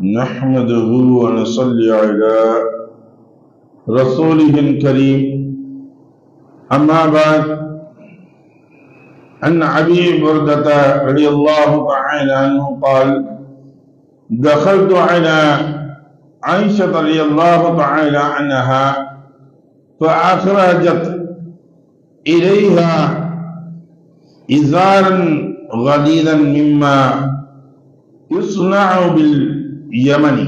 نحمده ونصلي على رسوله الكريم. أما بعد عن أبي بردة رضي الله تعالى عنه قال دخلت على عائشة رضي الله تعالى عنها فأخرجت إليها إزارا غليظا مما يصنع باليمن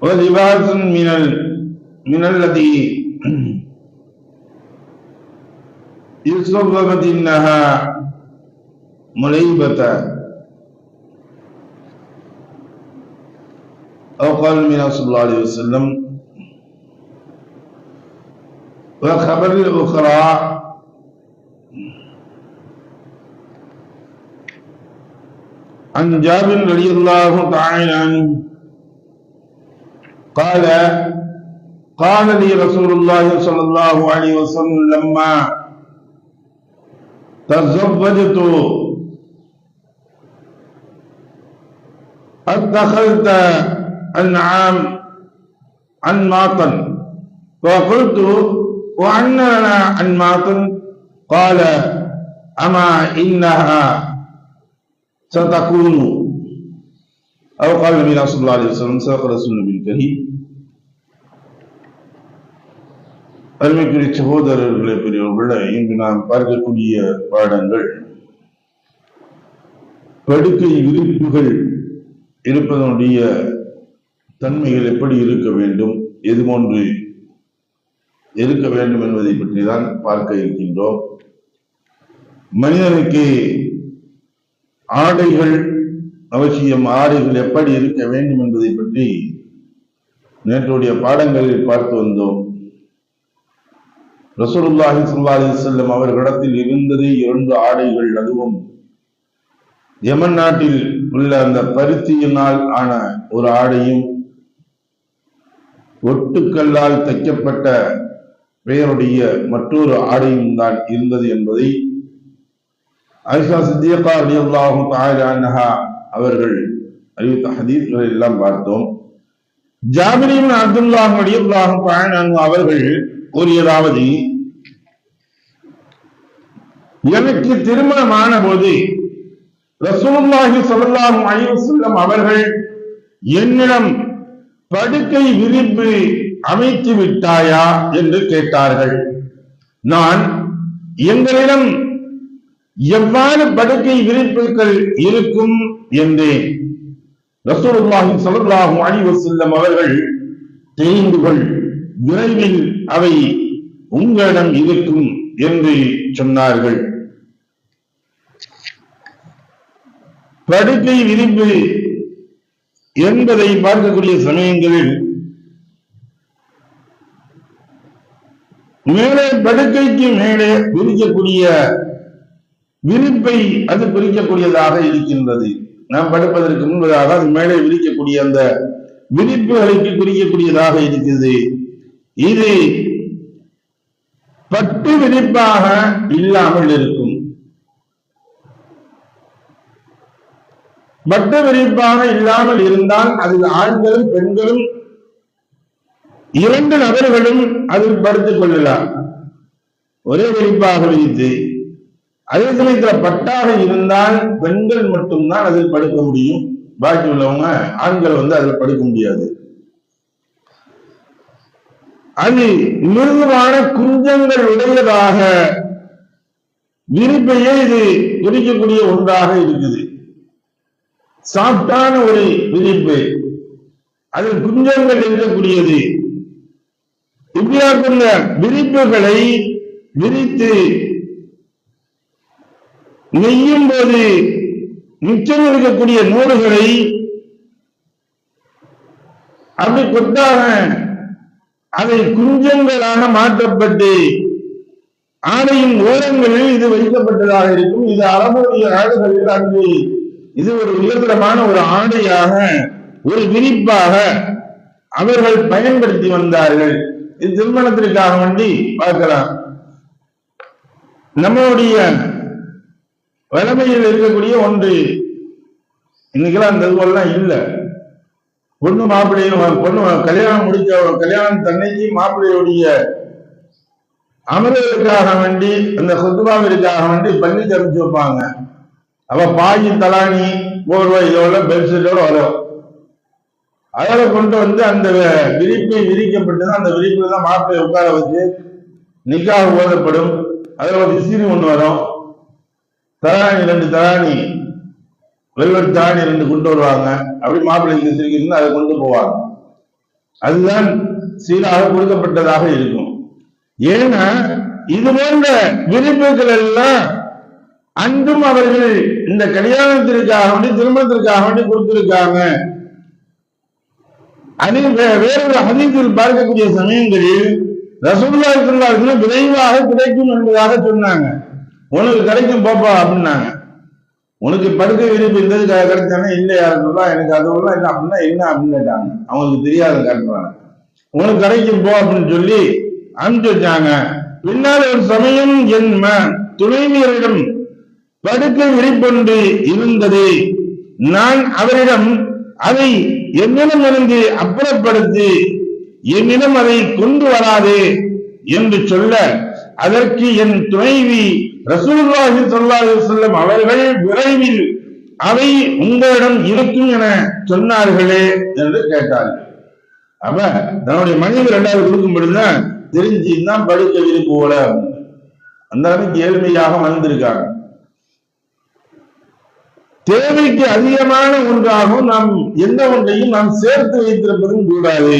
ولباس من ال... من الذي يصبغت إنها مليبة. أو قال من صلى الله عليه وسلم والخبر الأخرى عن جابر رضي الله تعالى عنه. قال قال لي رسول الله صلى الله عليه وسلم لما تزوجت اتخذت انعام انماطا فقلت وأن لنا انماط قال أما إنها ستكون أو قال النبي صلى الله عليه وسلم صدق رسول النبي الكريم அருமைக்குரிய சகோதரர்களே பெரியவர்களே இன்று நாம் பார்க்கக்கூடிய பாடங்கள் படுக்கை விரிப்புகள் இருப்பதனுடைய தன்மைகள் எப்படி இருக்க வேண்டும் எது போன்று இருக்க வேண்டும் என்பதை பற்றி தான் பார்க்க இருக்கின்றோம் மனிதனுக்கு ஆடைகள் அவசியம் ஆடைகள் எப்படி இருக்க வேண்டும் என்பதை பற்றி நேற்றுடைய பாடங்களில் பார்த்து வந்தோம். ரசூலுல்லாஹி சுல்லா அலி செல்லம் அவர்களிடத்தில் இருந்தது இரண்டு ஆடைகள் அதுவும். யமன் நாட்டில் உள்ள அந்த பருத்தியினால் ஆன ஒரு ஆடையும் ஒட்டுக்கல்லால் தைக்கப்பட்ட பெயருடைய மற்றொரு ஆடையும் தான் இருந்தது என்பதை ஐஷா சித்தியகா அலி அல்லாஹும் அன்ஹா அவர்கள் அறிவித்த ஹதீஸ்களை எல்லாம் பார்த்தோம். ஜாபிரியும் அப்துல்லாஹும் அலி அல்லாஹும் அவர்கள் கூறியதாவது எனக்கு திருமணமான போது ரசூலுல்லாஹி ஸல்லல்லாஹு அலிவசல்லம் அவர்கள் என்னிடம் படுக்கை விரிப்பு அமைத்து விட்டாயா என்று கேட்டார்கள். நான் எங்களிடம் எவ்வாறு படுக்கை விரிப்புகள் இருக்கும் என்றேன். ரசூலுல்லாஹி ஸல்லல்லாஹு அலைஹி வஸல்லம் அவர்கள் தெரிந்து கொள் விரைவில் அவை உங்களிடம் இருக்கும் என்று சொன்னார்கள். படுக்கை விரிப்பு என்பதை பார்க்கக்கூடிய சமயங்களில் மேலே படுக்கைக்கு மேலே விரிக்கக்கூடிய விரிப்பை அது பிரிக்கக்கூடியதாக இருக்கின்றது. நாம் படுப்பதற்கு முன்பதாக அது மேலே விரிக்கக்கூடிய அந்த விரிப்புகளுக்கு பிரிக்கக்கூடியதாக இருக்கிறது இது பட்டு விரிப்பாக இல்லாமல் இருக்கும். பட்டு விரிப்பாக இல்லாமல் இருந்தால் அதில் ஆண்களும் பெண்களும் இரண்டு நபர்களும் அதில் படுத்துக் கொள்ளலாம். ஒரே விரிப்பாக விரித்து அதே சமயத்துல பட்டாக இருந்தால் பெண்கள் மட்டும்தான் அதில் படுக்க முடியும். பாக்கி உள்ளவங்க ஆண்கள் வந்து அதில் படுக்க முடியாது. அது மிருதுவான குஞ்சங்கள் உடையதாக விரிப்பையே இது குறிக்கக்கூடிய ஒன்றாக இருக்குது. சாப்டான ஒரு விரிப்பு. அதில் குஞ்சங்கள் இருக்கக்கூடியது. இப்படியாக்குள்ள விரிப்புகளை விரித்து நெய்யும் போது மிச்சம் இருக்கக்கூடிய நூறுகளை அப்படி கொத்தாக அதை குஞ்சங்களாக மாற்றப்பட்டு ஆடையின் ஓரங்களில் இது வைக்கப்பட்டதாக இருக்கும். இது அரபுடைய நாடுகளில் அங்கு இது ஒரு உயர்தரமான ஒரு ஆடையாக ஒரு விரிப்பாக அவர்கள் பயன்படுத்தி வந்தார்கள். இது திருமணத்திற்காக வேண்டி பார்க்கலாம். நம்மளுடைய வளமையில் இருக்கக்கூடிய ஒன்று. இன்னைக்கெல்லாம் அந்த இதுவெல்லாம் இல்லை. பொண்ணு மாப்பிள்ளையும் பொண்ணு கல்யாணம் முடிச்ச கல்யாணம் தன்னைக்கு மாப்பிள்ளையுடைய அமர்வதற்காக வேண்டி அந்த சொத்துபாவிற்காக வேண்டி பள்ளி தெரிஞ்சு வைப்பாங்க. அவ பாயி தலானி போர்வை இதோட பெட்ஷீட்டோட வரும். அதில் கொண்டு வந்து அந்த விரிப்பை விரிக்கப்பட்டு அந்த விரிப்பில் தான் மாப்பிள்ளை உட்கார வச்சு நிக்காக ஓதப்படும். அதில் ஒரு விசிறி ஒன்று வரும். தராணி ரெண்டு தராணி. வெல்வெட் தராணி ரெண்டு கொண்டு வருவாங்க. அப்படி மாப்பிள்ளைக்கு சிரிக்கிறது அதை கொண்டு போவாங்க. அதுதான் சீராக கொடுக்கப்பட்டதாக இருக்கும். ஏன்னா இது போன்ற விரிப்புகள் எல்லாம் அன்றும் அவர்கள் இந்த கல்யாணத்திற்காக வேண்டி திருமணத்திற்காக வேண்டி கொடுத்திருக்காங்க. அதில் வேறொரு ஹதீஸில் பார்க்கக்கூடிய சமயங்களில் ரசூல்லா சொல்லார்கள் விரைவாக கிடைக்கும் என்பதாக சொன்னாங்க. உனக்கு கிடைக்கும் பாப்பா அப்படின்னாங்க. உனக்கு படுக்கை விரிப்பு இருந்தது கிடைச்சானே இல்லையா? சொல்லலாம் எனக்கு அதுவெல்லாம் இல்லை. அப்படின்னா என்ன அப்படின்னு கேட்டாங்க. அவங்களுக்கு தெரியாத காட்டுறாங்க உனக்கு கிடைக்கும் போ அப்படின்னு சொல்லி அனுப்பிச்சு வச்சாங்க. பின்னால் ஒரு சமயம் என் துணைவியரிடம் படுக்கை விரிப்பொன்று இருந்தது. நான் அவரிடம் அதை என்னிடம் இருந்து அப்புறப்படுத்தி என்னிடம் அதை கொண்டு வராது என்று சொல்ல அதற்கு என் துணைவி ரசூல்லாஹி சொல்லாஹி செல்லும் அவர்கள் விரைவில் அவை உங்களிடம் இருக்கும் என சொன்னார்களே என்று கேட்டார்கள். அப்ப தன்னுடைய மனைவி ரெண்டாவது கொடுக்கும் பொழுதுதான் தெரிஞ்சு தான் படுக்க விருப்பு போல அந்த அளவுக்கு ஏழ்மையாக வந்திருக்காங்க தேவைக்கு அதிகமான ஒன்றாகவும் நாம் எந்த ஒன்றையும் நாம் சேர்த்து வைத்திருப்பதும் கூடாது.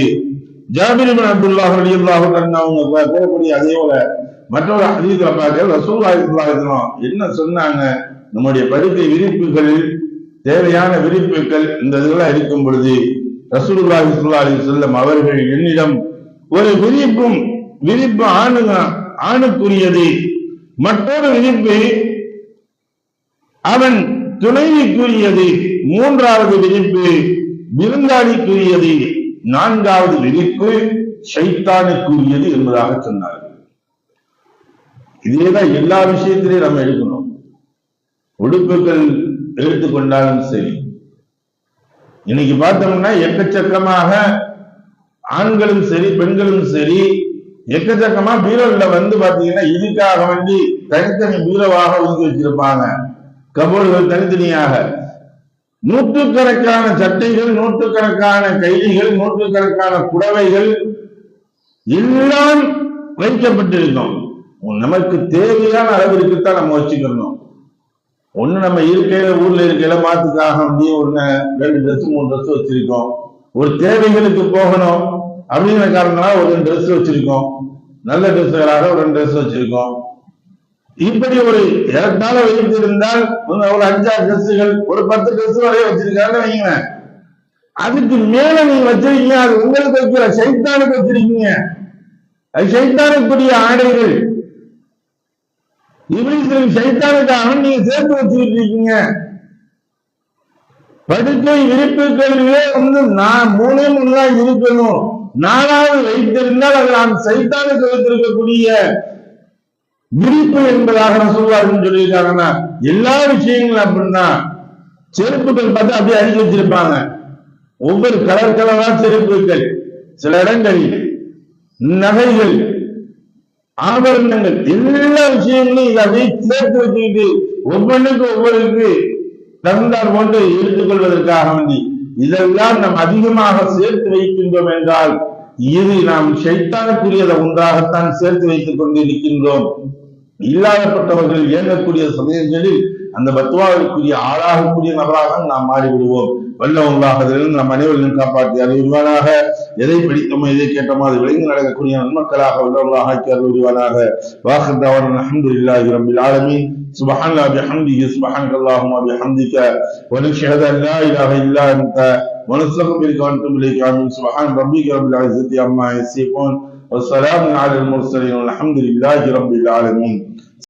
ஜாபிரிபின் அப்துல்லாஹ் அலியுல்லாஹ் அவங்க கூறக்கூடிய அதே போல மற்றொரு அதீத பார்க்க ரசூல் என்ன சொன்னாங்க? நம்முடைய படுக்கை விரிப்புகளில் தேவையான விரிப்புகள் இந்த இதெல்லாம் இருக்கும் பொழுது ரசூலுல்லாஹி சுல்லா அலி அவர்கள் என்னிடம் ஒரு விரிப்பும் விரிப்பு ஆணுங்க ஆணுக்குரியது. மற்றொரு விரிப்பு அவன் துணைவிக்குரியது. மூன்றாவது விரிப்பு விருந்தாளிக்குரியது. நான்காவது விரிப்பு சைத்தானுக்குரியது என்பதாக சொன்னார் இதேதான் எல்லா விஷயத்திலையும் நம்ம எடுக்கணும். உடுப்புகள் எடுத்துக்கொண்டாலும் சரி. இன்னைக்கு பார்த்தோம்னா எக்கச்சக்கமாக ஆண்களும் சரி பெண்களும் சரி எக்கச்சக்கமா பீரோல வந்து பாத்தீங்கன்னா இதுக்காக வேண்டி தனித்தனி பீரோவாக ஒதுக்கி வச்சிருப்பாங்க. கபோர்டுகள் தனித்தனியாக. நூற்றுக்கணக்கான சட்டைகள் நூற்றுக்கணக்கான கைதிகள் நூற்றுக்கணக்கான புடவைகள் எல்லாம் வைக்கப்பட்டிருக்கும். நமக்கு தேவையான அளவிற்கு தான் நம்ம வச்சுக்கணும் ஒண்ணு நம்ம இருக்கையில ஊர்ல இருக்கையில மாத்துக்காக வேண்டிய ஒண்ணு ரெண்டு ட்ரெஸ் மூணு ட்ரெஸ் வச்சிருக்கோம். ஒரு தேவைகளுக்கு போகணும் அப்படிங்கிற காரணங்களா ஒரு ரெண்டு ட்ரெஸ் வச்சிருக்கோம். நல்ல ட்ரெஸ்ஸுகளாக ஒரு ரெண்டு ட்ரெஸ் வச்சிருக்கோம். இப்படி ஒரு ஏறத்தாழ வைத்திருந்தால் ஒரு அஞ்சாறு ட்ரெஸ்ஸுகள் ஒரு பத்து ட்ரெஸ் வரைய வச்சிருக்காருன்னு வைங்க அதுக்கு மேல நீங்க வச்சிருக்கீங்க அது உங்களுக்கு வைக்கிற சைத்தானுக்கு வச்சிருக்கீங்க. அது சைத்தானுக்குரிய ஆடைகள். இவங்களுக்கு சைத்தானுக்காக நீங்க சேர்த்து வச்சுக்கிட்டு இருக்கீங்க படுக்கை விரிப்புகளிலே வந்து நான் மூணே மூணு இருக்கணும். நாலாவது வைத்திருந்தால் அது நான் சைத்தானுக்கு வைத்திருக்கக்கூடிய விரிப்பு என்பதாக சொல்வார்கள் சொல்லியிருக்காங்கன்னா எல்லா விஷயங்களும் அப்படின்னா செருப்புகள் பார்த்து அப்படியே அழிஞ்சு வச்சிருப்பாங்க. ஒவ்வொரு கலர் கலரா செருப்புகள். சில இடங்களில் நகைகள் ஆபரணங்கள் எல்லா விஷயங்களையும் இதை அப்படியே சேர்த்து வச்சுக்கிட்டு ஒவ்வொன்றுக்கும் ஒவ்வொருக்கு தந்தார் போன்று எடுத்துக்கொள்வதற்காக வேண்டி இதெல்லாம் நாம் அதிகமாக சேர்த்து வைக்கின்றோம் என்றால் இது நாம் சைத்தானுக்குரியத ஒன்றாகத்தான் சேர்த்து வைத்துக் கொண்டு இருக்கின்றோம். இல்லாதப்பட்டவர்கள் இயங்கக்கூடிய சமயங்களில் அந்த பத்துவாவிற்குரிய ஆளாகக்கூடிய நபராக நாம் மாறிவிடுவோம். வல்லவங்களாக நம் அனைவரையும் காப்பாற்றி அறிவுருவானாக எதை படித்தோமோ எதை கேட்டோமோ அது விளைந்து நடக்கக்கூடிய நன்மக்களாக வல்லவங்களாக ஆக்கி அறிவுருவானாக வாஹத்தாவன் அஹமதுல்லாஹி ரபில் ஆலமீன் سبحان الله بحمده سبحانك اللهم وبحمدك ونشهد ان لا اله الا انت ونستغفرك ونتوب اليك امين سبحان ربك رب العزه عما يصفون والسلام على المرسلين والحمد لله رب العالمين